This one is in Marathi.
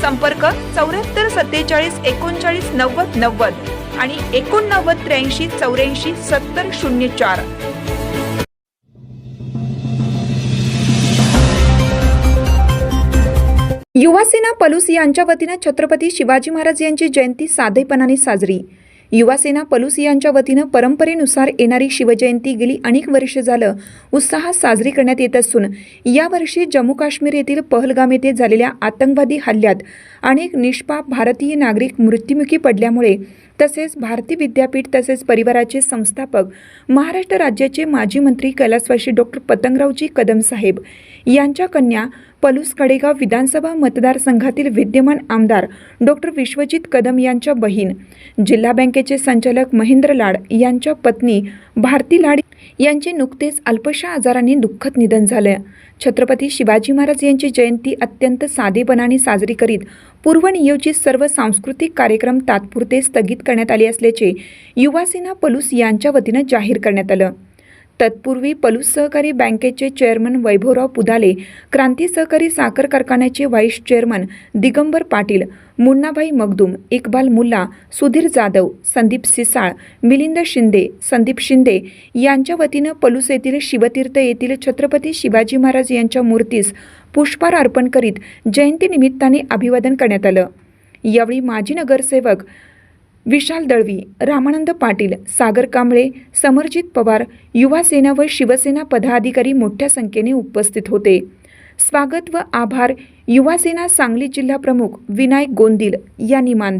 संपर्क चौऱ्याहत्तर सत्तेचाळीस एकोणचाळीस नव्वद नव्वद आणि एकोणनव्वद त्र्याऐंशी चौऱ्याऐंशी सत्तर शून्य चार. युवासेना पलूस यांच्या वतीनं छत्रपती शिवाजी महाराज यांची जयंती साधेपणाने साजरी. युवासेना पलूस यांच्या वतीनं परंपरेनुसार येणारी शिवजयंती गेली अनेक वर्ष झालं. उत्साहात साजरी करण्यात येत असून यावर्षी जम्मू काश्मीर येथील पहलगाम येथे झालेल्या आतंकवादी हल्ल्यात अनेक निष्पाप भारतीय नागरिक मृत्युमुखी पडल्यामुळे तसेच भारती विद्यापीठ तसेच परिवाराचे संस्थापक महाराष्ट्र राज्याचे माजी मंत्री कैलासवासी डॉक्टर पतंगरावजी कदम साहेब यांच्या कन्या पलूस कडेगाव विधानसभा मतदारसंघातील विद्यमान आमदार डॉक्टर विश्वजित कदम यांच्या बहीण जिल्हा बँकेचे संचालक महेंद्र लाड यांच्या पत्नी भारती लाड यांचे नुकतेच अल्पशा आजाराने दुःखद निधन झालं. छत्रपती शिवाजी महाराज यांची जयंती अत्यंत साधेपणाने साजरी करीत पूर्वनियोजित सर्व सांस्कृतिक कार्यक्रम तात्पुरते स्थगित करण्यात आले असल्याचे युवासेना पलूस यांच्या वतीनं जाहीर करण्यात आलं. तत्पूर्वी पलूस सहकारी बँकेचे चेअरमन वैभवराव पुदाले क्रांती सहकारी साखर कारखान्याचे व्हाईस चेअरमन दिगंबर पाटील मुन्नाभाई मगदूम इक्बाल मुल्ला सुधीर जाधव संदीप सिसाळ मिलिंद शिंदे संदीप शिंदे यांच्या वतीनं पलूस येथील शिवतीर्थ येथील छत्रपती शिवाजी महाराज यांच्या मूर्तीस पुष्पहार अर्पण करीत जयंतीनिमित्ताने अभिवादन करण्यात आलं. यावेळी माजी नगरसेवक विशाल दळवी रामानंद पाटील सागर कांबळे समरजित पवार युवा सेना व शिवसेना पदाधिकारी मोठ्या संख्येने उपस्थित होते. स्वागत व आभार युवासेना सांगली जिल्हा प्रमुख विनायक गोंदिल यांनी मानले.